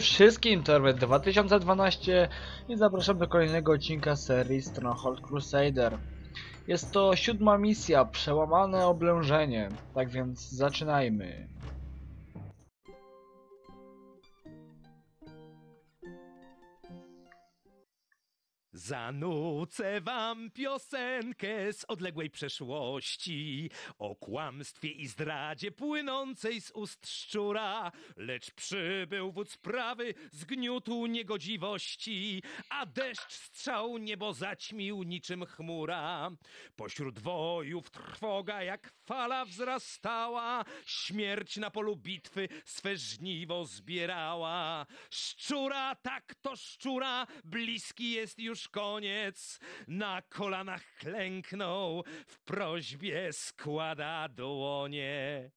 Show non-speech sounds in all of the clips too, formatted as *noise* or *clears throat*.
Wszystkim, to Orwell 2012 i zapraszam do kolejnego odcinka serii Stronghold Crusader. Jest to siódma misja, przełamane oblężenie, tak więc zaczynajmy. Zanucę wam piosenkę z odległej przeszłości o kłamstwie i zdradzie płynącej z ust szczura, lecz przybył wódz prawy, zgniótł niegodziwości, a deszcz strzał niebo zaćmił niczym chmura. Pośród wojów trwoga jak fala wzrastała, śmierć na polu bitwy swe żniwo zbierała. Szczura, tak to szczura, bliski jest już koniec. Na kolanach klęknął, w prośbie składa dłonie.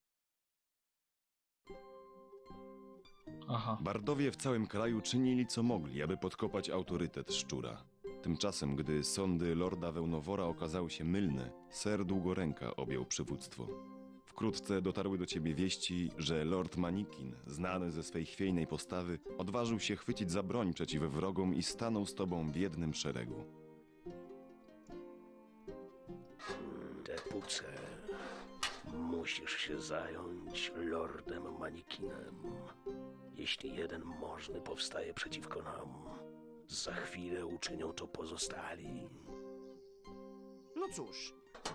Aha. Bardowie w całym kraju czynili co mogli, aby podkopać autorytet szczura. Tymczasem, gdy sądy lorda Wełnowora okazały się mylne, ser Długoręka objął przywództwo. Wkrótce dotarły do ciebie wieści, że lord Manikin, znany ze swej chwiejnej postawy, odważył się chwycić za broń przeciw wrogom i stanął z tobą w jednym szeregu. Depuce, musisz się zająć lordem Manikinem. Jeśli jeden możny powstaje przeciwko nam, za chwilę uczynią to pozostali. No cóż,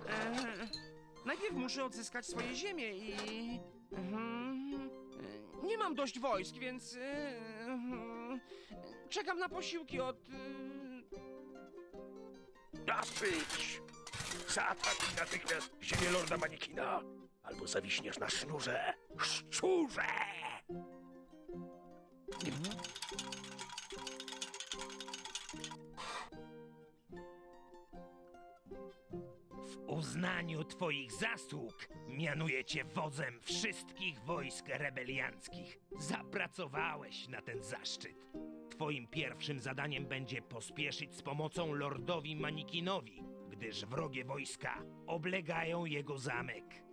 e, najpierw muszę odzyskać swoje ziemię i. Mhm, nie mam dość wojsk, więc. Mhm, czekam na posiłki od. Dosyć! Zaatakuj natychmiast ziemię lorda Manikina, albo zawiśniesz na sznurze. Szczurze! W uznaniu twoich zasług mianuję cię wodzem wszystkich wojsk rebelianckich. Zapracowałeś na ten zaszczyt. Twoim pierwszym zadaniem będzie pospieszyć z pomocą lordowi Manikinowi, gdyż wrogie wojska oblegają jego zamek.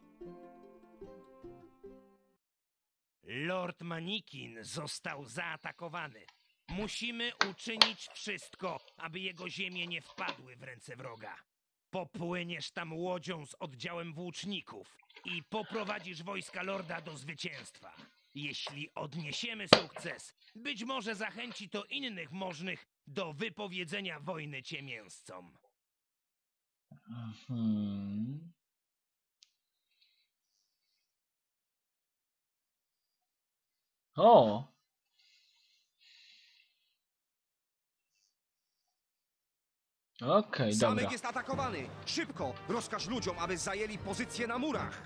Lord Manikin został zaatakowany. Musimy uczynić wszystko, aby jego ziemie nie wpadły w ręce wroga. Popłyniesz tam łodzią z oddziałem włóczników i poprowadzisz wojska lorda do zwycięstwa. Jeśli odniesiemy sukces, być może zachęci to innych możnych do wypowiedzenia wojny ciemięscom. Hmm. O! Okej, Zamek dobra. jest atakowany! Szybko! Rozkaż ludziom, aby zajęli pozycję na murach!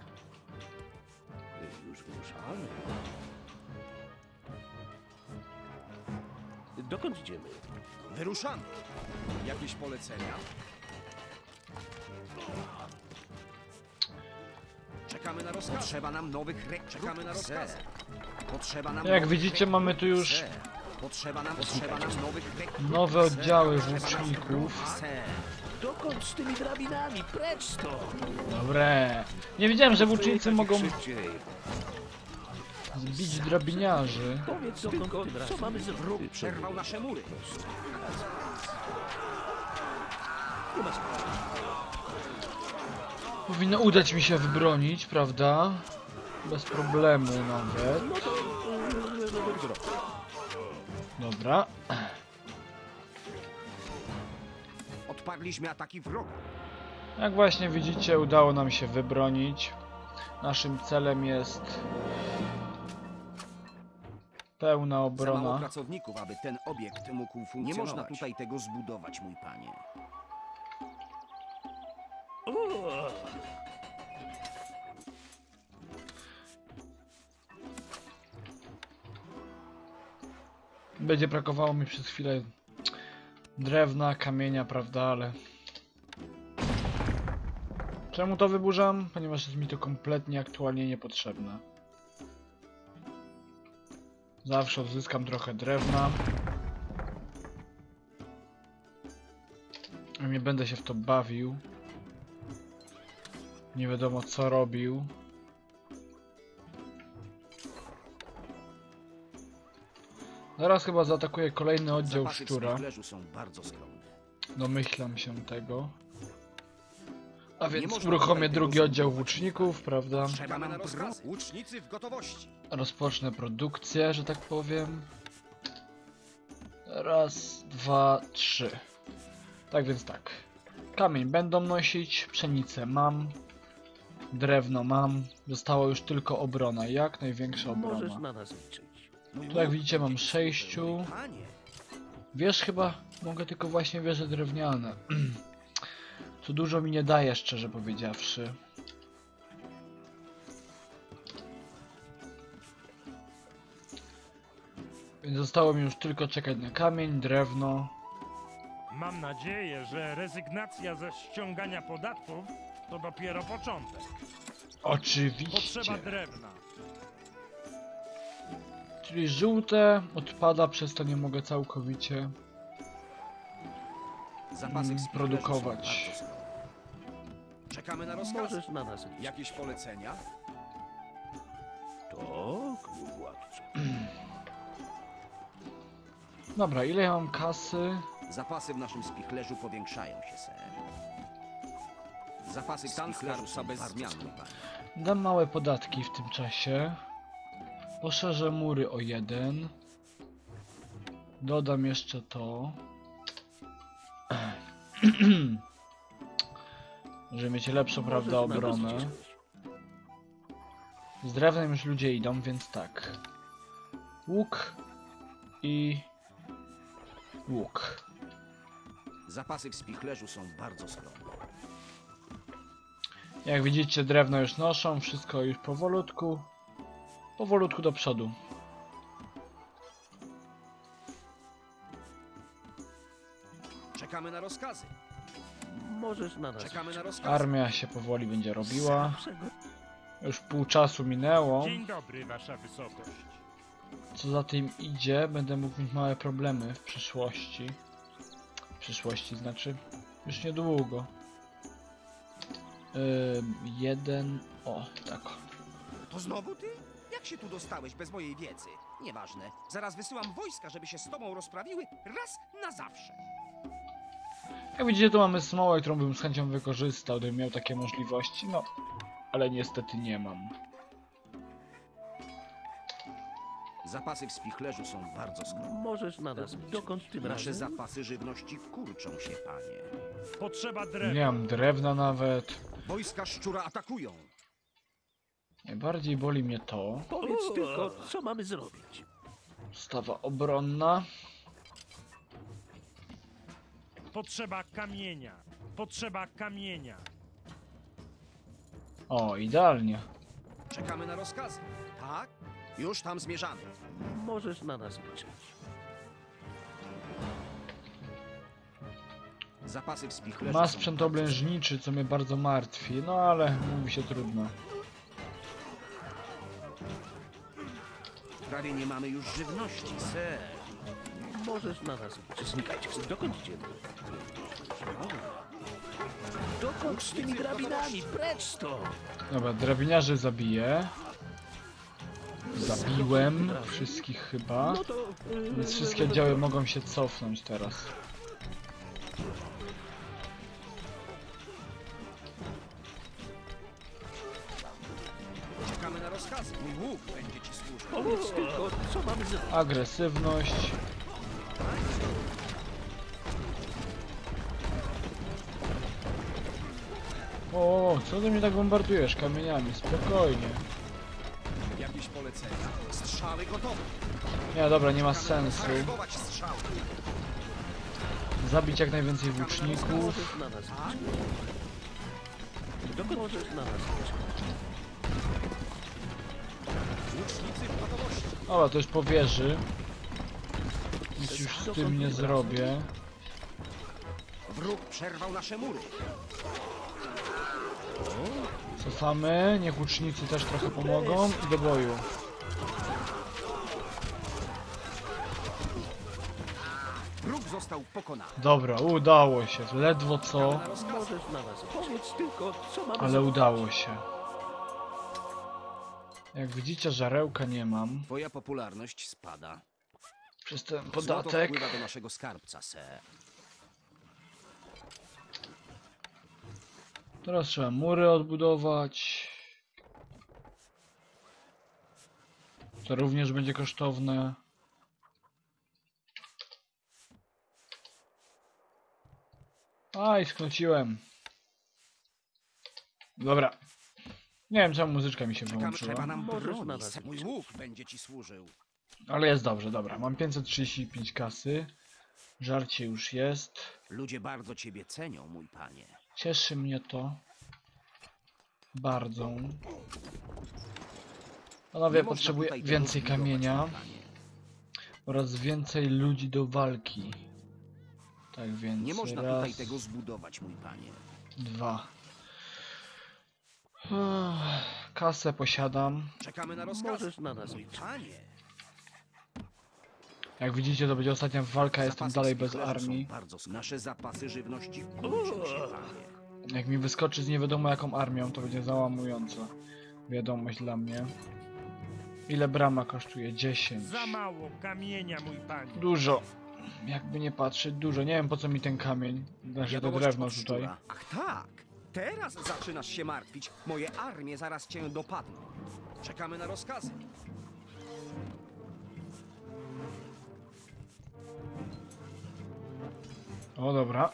Już wyruszamy. Dokąd idziemy? Wyruszamy! Jakieś polecenia? Czekamy na rozkaz. Potrzeba nam nowych rek. Czekamy na rozkaz. Potrzeba nam Jak nowych widzicie, rekrutów. mamy tu już. Potrzeba nam, potrzeba nam nowych nowe oddziały włóczników. Dokąd z tymi drabinami? Precz stąd! Dobre. Nie wiedziałem, że włócznicy mogą Szybciej. zbić drabiniarzy. Powiedz tylko, co mamy zrobić? Przerwał nasze mury. Nie ma sprawy. Powinno udać mi się wybronić, prawda? Bez problemu nawet. No to... e, Dobro. Dobra. Odparliśmy ataki wroga. Jak właśnie widzicie, udało nam się wybronić. Naszym celem jest pełna Za mało obrona. pracowników, aby ten obiekt mógł funkcjonować. Nie można tutaj tego zbudować, mój panie. Będzie brakowało mi przez chwilę drewna, kamienia, prawda, ale... Czemu to wyburzam? Ponieważ jest mi to kompletnie aktualnie niepotrzebne. Zawsze odzyskam trochę drewna. Nie będę się w to bawił. Nie wiadomo co robił. Zaraz chyba zaatakuje kolejny oddział Zapasy szczura. są bardzo skromne. Domyślam się tego. A więc uruchomię drugi oddział zbudować. łuczników, prawda? Trzeba nam rozkaz. Łucznicy w gotowości. Rozpocznę produkcję, że tak powiem. Raz, dwa, trzy. Tak więc tak. Kamień będą nosić, pszenicę mam, drewno mam, została już tylko obrona, jak największa Możesz obrona. na nas liczyć. Mój Tu jak widzicie mam sześciu, wież chyba mogę tylko właśnie wieże drewniane. *clears throat* Co dużo mi nie daje, szczerze powiedziawszy. Więc zostało mi już tylko czekać na kamień, drewno. Mam nadzieję, że rezygnacja ze ściągania podatków to dopiero początek. Oczywiście. Potrzeba drewna. Czyli żółte odpada, przez to nie mogę całkowicie. zapasy Mm, produkować. Czekamy na rozkaz. Możesz na nas. Jakieś polecenia? Tak, mój władco. *clears throat* Dobra, ile ja mam kasy? Zapasy w naszym spichlerzu powiększają się, ser. Zapasy w spichlerzu są bez zmian. Dam małe podatki w tym czasie. Poszerzę mury o jeden. Dodam jeszcze to. *clears throat* Żeby mieć lepszą, prawda, obronę. Z drewnem już ludzie idą, więc tak. Łuk i łuk. Zapasy w spichlerzu są bardzo skromne. Jak widzicie, drewno już noszą, wszystko już powolutku. Powolutku do przodu. Czekamy na rozkazy. Możesz na nas Czekamy na rozkazy. Armia się powoli będzie robiła. Już pół czasu minęło. Dzień dobry, wasza wysokość. Co za tym idzie, będę mógł mieć małe problemy w przyszłości. W przyszłości znaczy już niedługo. Ym, jeden. O, tak. To znowu ty? Jak się tu dostałeś bez mojej wiedzy? Nieważne. Zaraz wysyłam wojska, żeby się z tobą rozprawiły raz na zawsze. Jak widzicie, tu mamy smołę, którą bym z chęcią wykorzystał, gdybym miał takie możliwości. No, ale niestety nie mam. Zapasy w spichlerzu są bardzo skromne. Możesz na nas liczyć. Dokąd tym Nasze razem? zapasy żywności kurczą się, panie. Potrzeba Nie drewna. mam drewna nawet. Wojska szczura atakują. Najbardziej boli mnie to. Powiedz tylko, co mamy zrobić. Stawa obronna. Potrzeba kamienia. Potrzeba kamienia. O, idealnie. Czekamy na rozkazy. Tak? Już tam zmierzamy. Możesz na nas liczyć. Zapasy w spichlerzu Ma sprzęt oblężniczy, co mnie bardzo martwi. No ale mówi się trudno. Prawie nie mamy już żywności, ser. Możesz na nas liczyć. Znikajcie. Dokąd idziemy? Dokąd z tymi drabinami? Precz stąd! Dobra, drabiniarzy zabiję. Zabiłem wszystkich chyba. No yy, Więc wszystkie oddziały mogą się cofnąć teraz. Czekamy na rozkazy. Mój łuk będzie. Powiedz tylko, co mamy zrobić. Agresywność. O, co ty mnie tak bombardujesz kamieniami? Spokojnie. Jakieś polecenia? Strzały gotowe. Nie, dobra, nie ma sensu. Zabić jak najwięcej włóczników. Dokąd możesz na nas Dobra, to już po wieży. Nic już z tym nie zrobię. Wróg przerwał nasze mury. Cofamy, niech łucznicy też trochę pomogą i do boju. Wróg został pokonany. Dobra, udało się. Ledwo co, Na rozkazy. Możesz na nas. Powiedz tylko, co mamy ale udało się. Jak widzicie, żarełka nie mam. Twoja popularność spada. Przez ten Złoto podatek. wpływa do naszego skarbca, ser. Teraz trzeba mury odbudować. To również będzie kosztowne. Aj, skróciłem. Dobra. Nie wiem czemu muzyczka mi się wyłączyła. trzeba nam Możesz broni, na nas ser. Mój łuk będzie ci służył. Ale jest dobrze, dobra. Mam 535 kasy. Żarcie już jest. Ludzie bardzo ciebie cenią, mój panie. Cieszy mnie to. Bardzo. Panowie, Nie można potrzebuję tutaj tego więcej zbudować, kamienia mój panie. oraz więcej ludzi do walki. Tak więc Nie można raz, tutaj tego zbudować, mój panie. dwa. Kasę posiadam. Czekamy na rozkaz. Możesz na nas liczyć. panie. Jak widzicie, to będzie ostatnia walka, jestem Zapasy dalej bez są armii. Bardzo... sk- Nasze zapasy żywności kończą się, panie. Jak mi wyskoczy z nie wiadomo jaką armią, to będzie załamująca wiadomość dla mnie. Ile brama kosztuje? 10. Za mało kamienia, mój panie. Dużo. Jakby nie patrzeć, dużo. Nie wiem po co mi ten kamień. Znaczy to Wiadomość drewno od tutaj. szczura. Ach tak, teraz zaczynasz się martwić. Moje armie zaraz cię dopadną. Czekamy na rozkazy. O dobra.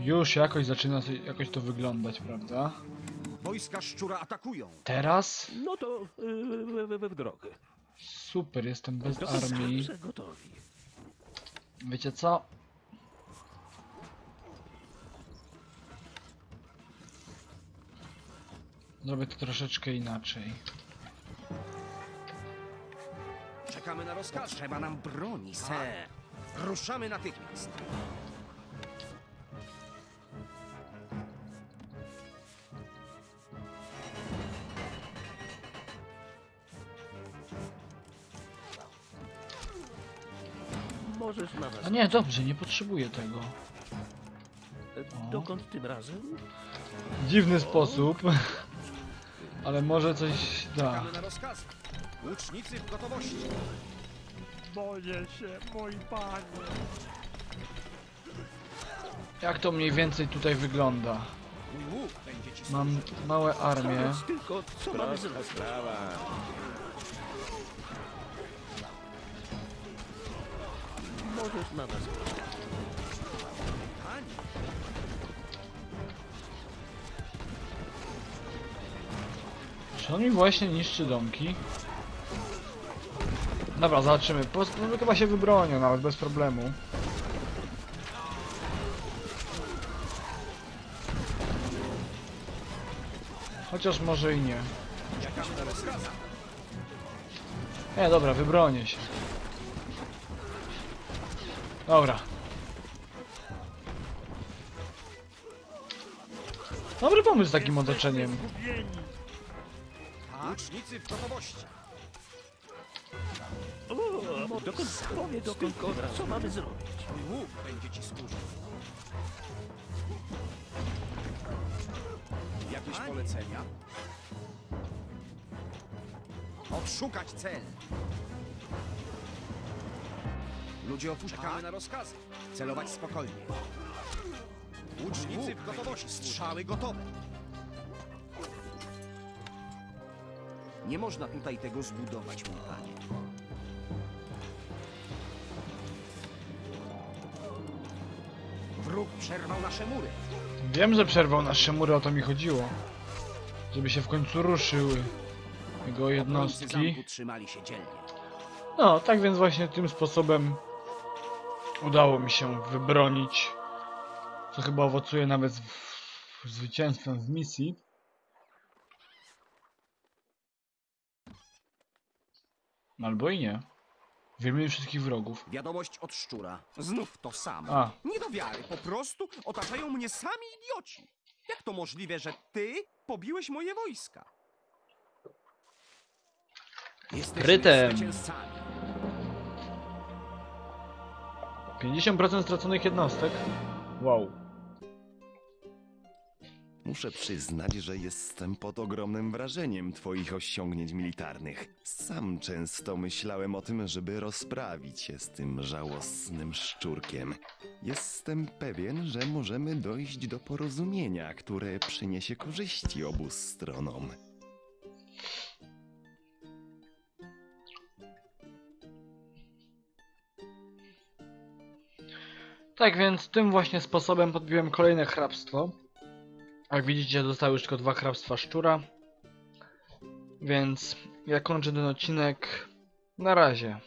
Już jakoś zaczyna się- jakoś to wyglądać, prawda? Wojska szczura atakują. Teraz? No to yy, w, w, w drogę. Super, jestem bez Do armii. gotowi. Wiecie co? Zrobię to troszeczkę inaczej. Czekamy na rozkaz. Trzeba nam broni, ser. Ruszamy natychmiast. Możesz na nas. A nie, dobrze, nie potrzebuję tego. E, Dokąd tym razem? Dziwny sposób. Ale może coś da. Łucznicy w gotowości. Boję się, mój panie. Jak to mniej więcej tutaj wygląda? Mam małe armie. Tylko, co mamy zrobić. Możesz na nas. Czy on mi właśnie niszczy domki? Dobra, zobaczymy. Po, po, chyba się wybronią nawet bez problemu. Chociaż może i nie. Nie, dobra, wybronię się. Dobra. Dobry pomysł z takim otoczeniem. Łucznicy w gotowości. O, dokąd, powiedz tylko, co mamy zrobić. Mój łuk będzie ci służył. Jakieś polecenia? Odszukać cel. Ludzie opuszczamy. Czekamy na rozkazy. Celować spokojnie. Łucznicy w gotowości. Strzały gotowe. Nie można tutaj tego zbudować, mój panie. Wróg przerwał nasze mury. Wiem, że przerwał nasze mury, o to mi chodziło. Żeby się w końcu ruszyły jego jednostki. zamku trzymali się dzielnie. No, tak więc właśnie tym sposobem udało mi się wybronić. Co chyba owocuje nawet zwycięstwem w misji. Albo i nie. Wymienię wszystkich wrogów. Wiadomość od szczura. Znów to samo. A. Nie do wiary, po prostu otaczają mnie sami idioci. Jak to możliwe, że ty pobiłeś moje wojska? Jesteśmy Rytem. zwycięzcami. 50% straconych jednostek. Wow. Muszę przyznać, że jestem pod ogromnym wrażeniem twoich osiągnięć militarnych. Sam często myślałem o tym, żeby rozprawić się z tym żałosnym szczurkiem. Jestem pewien, że możemy dojść do porozumienia, które przyniesie korzyści obu stronom. Tak więc tym właśnie sposobem podbiłem kolejne hrabstwo. Jak widzicie, zostały już tylko dwa hrabstwa szczura. Więc ja kończę ten odcinek. Na razie.